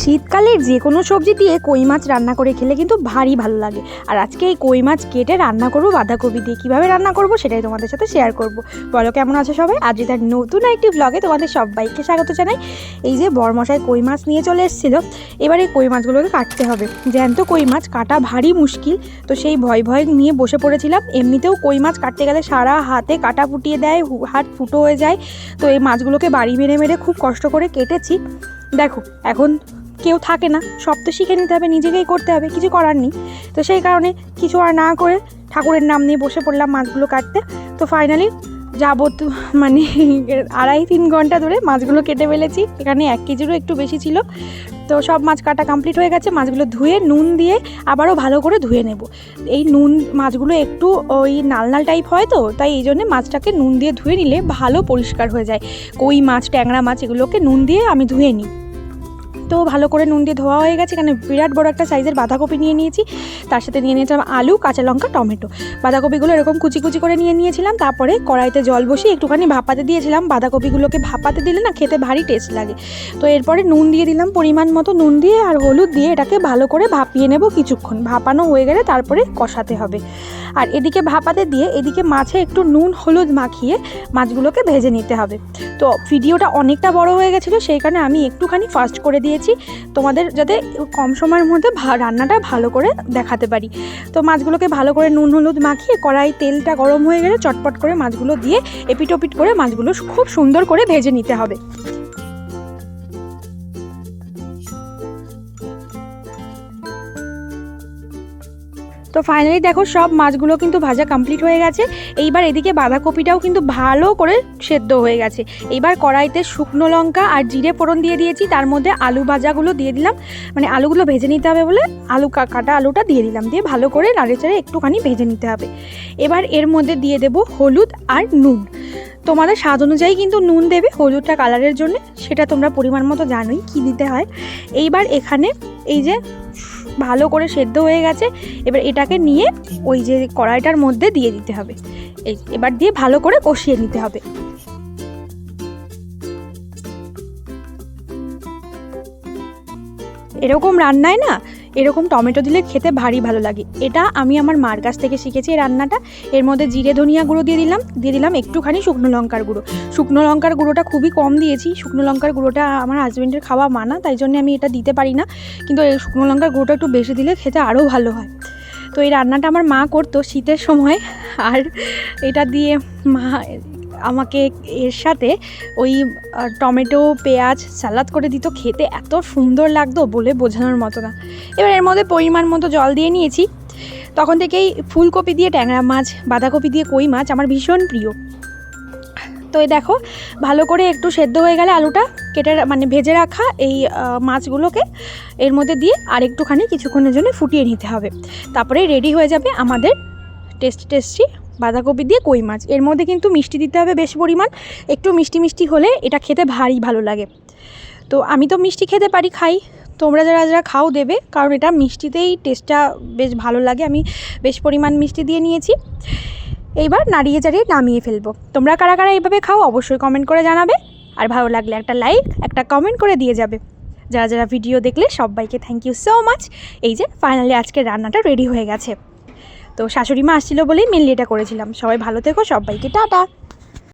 শীতকালের যে কোনো সবজি দিয়ে কই মাছ রান্না করে খেলে কিন্তু ভারী ভালো লাগে। আর আজকে এই কই মাছ কেটে রান্না করব বাঁধাকপি দিয়ে। কীভাবে রান্না করব সেটাই তোমাদের সাথে শেয়ার করব। বলো, কেমন আছো সবাই? আজ তার নতুন একটি ব্লগে তোমাদের সবাইকে স্বাগত জানাই। এই যে বরমশাই কই মাছ নিয়ে চলে এসেছিল, এবার কই মাছগুলোকে কাটতে হবে। জ্যান্ত কই মাছ কাটা ভারী মুশকিল, তো সেই ভয় ভয় নিয়ে বসে পড়েছিলাম। এমনিতেও কই মাছ কাটতে গেলে সারা হাতে কাটা ফুটিয়ে দেয় হাত ফুটো হয়ে যায়। তো এই মাছগুলোকে বাড়ি মেরে মেরে খুব কষ্ট করে কেটেছি। দেখো, এখন কেউ থাকে না। সব তো শিখে নিতে হবে, নিজেকেই করতে হবে, কিছু করার নেই। তো সেই কারণে কিছু আর না করে ঠাকুরের নাম নিয়ে বসে পড়লাম মাছগুলো কাটতে। তো ফাইনালি যাবত মানে আড়াই তিন ঘণ্টা ধরে মাছগুলো কেটে ফেলেছি। এখানে এক কেজিরও একটু বেশি ছিল। তো সব মাছ কাটা কমপ্লিট হয়ে গেছে। মাছগুলো ধুয়ে, নুন দিয়ে আবারও ভালো করে ধুয়ে নেব। এই নুন মাছগুলো একটু ওই নাল নাল টাইপ হয় তো, তাই এই জন্যে মাছটাকে নুন দিয়ে ধুয়ে নিলে ভালো পরিষ্কার হয়ে যায়। কই মাছ, ট্যাংরা মাছ, এগুলোকে নুন দিয়ে আমি ধুয়ে নিই। তো ভালো করে নুন দিয়ে ধোয়া হয়ে গেছে। এখানে বিরাট বড় একটা সাইজের বাঁধাকপি নিয়ে নিয়েছি। তার সাথে নিয়ে নিয়েছিলাম আলু, কাঁচা লঙ্কা, টমেটো। বাঁধাকপিগুলো এরকম কুচি কুচি করে নিয়ে নিয়েছিলাম। তারপরে কড়াইতে জল বসিয়ে একটুখানি ভাপাতে দিয়েছিলাম। বাঁধাকপিগুলোকে ভাপাতে দিলে না খেতে ভারী টেস্ট লাগে। তো এরপরে নুন দিয়ে দিলাম পরিমাণ মতো নুন দিয়ে আর হলুদ দিয়ে এটাকে ভালো করে ভাপিয়ে নেব কিছুক্ষণ। ভাপানো হয়ে গেলে তারপরে কষাতে হবে। আর এদিকে ভাপাতে দিয়ে এদিকে মাছে একটু নুন, হলুদ মাখিয়ে মাছগুলোকে ভেজে নিতে হবে। তো ভিডিওটা অনেকটা বড় হয়ে গেছিল, সেই কারণে আমি একটুখানি ফাস্ট করে দিয়েছি, তোমাদের যাতে কম সময়ের মধ্যে রান্নাটা ভালো করে দেখাতে পারি। তো মাছগুলোকে ভালো করে নুন হলুদ মাখিয়ে কড়াই তেলটা গরম হয়ে গেলে চটপট করে মাছগুলো দিয়ে এপিটোপিট করে মাছগুলো খুব সুন্দর করে ভেজে নিতে হবে। তো ফাইনালি দেখো সব মাছগুলো কিন্তু ভাজা কমপ্লিট হয়ে গেছে। এইবার এদিকে বাঁধাকপিটাও কিন্তু ভালো করে সেদ্ধ হয়ে গেছে। এইবার কড়াইতে শুকনো লঙ্কা আর জিরে ফোড়ন দিয়ে দিয়েছি। তার মধ্যে আলু ভাজাগুলো দিয়ে দিলাম। মানে আলুগুলো ভেজে নিতে হবে বলে আলু কাটা আলুটা দিয়ে দিলাম। দিয়ে ভালো করে নাড়ে চাড়ে একটুখানি ভেজে নিতে হবে। এবার এর মধ্যে দিয়ে দেব হলুদ আর নুন। তোমাদের স্বাদ অনুযায়ী কিন্তু নুন দেবে হলুদটা কালারের জন্য। সেটা তোমরা পরিমাণ মতো জানোই, কী দিতে হয়। এইবার এখানে এই যে ভালো করে সেদ্ধ হয়ে গেছে, এবার এটাকে নিয়ে ওই যে কড়াইটার মধ্যে দিয়ে দিতে হবে। এবার দিয়ে ভালো করে কষিয়ে নিতে হবে। এরকম রান্নায় না এরকম টমেটো দিলে খেতে ভারী ভালো লাগে। এটা আমি আমার মার কাছ থেকে শিখেছি এই রান্নাটা। এর মধ্যে জিরে, ধনিয়া গুঁড়ো দিয়ে দিলাম। দিয়ে দিলাম একটুখানি শুকনো লঙ্কার গুঁড়ো। শুকনো লঙ্কার গুঁড়োটা খুবই কম দিয়েছি। শুকনো লঙ্কার গুঁড়োটা আমার হাজব্যান্ডের খাওয়া মানা, তাই জন্য আমি এটা দিতে পারি না। কিন্তু এই শুকনো লঙ্কার গুঁড়োটা একটু বেশি দিলে খেতে আরও ভালো হয়। তো এই রান্নাটা আমার মা করতো শীতের সময়। আর এটা দিয়ে মা আমাকে এর সাথে ওই টমেটো, পেঁয়াজ, সালাদ করে দিত। খেতে এত সুন্দর লাগতো বলে বোঝানোর মতো না। এবার এর মধ্যে পরিমাণ মতো জল দিয়ে নিয়েছি। তখন থেকেই ফুলকপি দিয়ে ট্যাংরা মাছ, বাঁধাকপি দিয়ে কই মাছ আমার ভীষণ প্রিয়। তো এই দেখো, ভালো করে একটু সেদ্ধ হয়ে গেলে আলুটা কেটে মানে ভেজে রাখা এই মাছগুলোকে এর মধ্যে দিয়ে আর একটুখানি কিছুক্ষণের জন্য ফুটিয়ে নিতে হবে। তারপরে রেডি হয়ে যাবে আমাদের টেস্টি টেস্টি বাঁধাকপি দিয়ে কই মাছ। এর মধ্যে কিন্তু মিষ্টি দিতে হবে বেশ পরিমাণ। একটু মিষ্টি মিষ্টি হলে এটা খেতে ভারী ভালো লাগে। তো আমি তো মিষ্টি খেতে পারি, খাই। তোমরা যারা যারা খাও দেবে, কারণ এটা মিষ্টিতেই টেস্টটা বেশ ভালো লাগে। আমি বেশ পরিমাণ মিষ্টি দিয়ে নিয়েছি। এইবার নাড়িয়ে চাড়িয়ে নামিয়ে ফেলব। তোমরা কারা কারা এইভাবে খাও অবশ্যই কমেন্ট করে জানাবে। আর ভালো লাগলে একটা লাইক একটা কমেন্ট করে দিয়ে যাবে। যারা যারা ভিডিও দেখলে সবাইকে থ্যাংক ইউ সো মাচ এই যে ফাইনালি আজকে রান্নাটা রেডি হয়ে গেছে। তো শাশুড়ি মা আসছিল বলেই মেনলি এটা করেছিলাম। সবাই ভালো থেকো সবাইকে টাটা।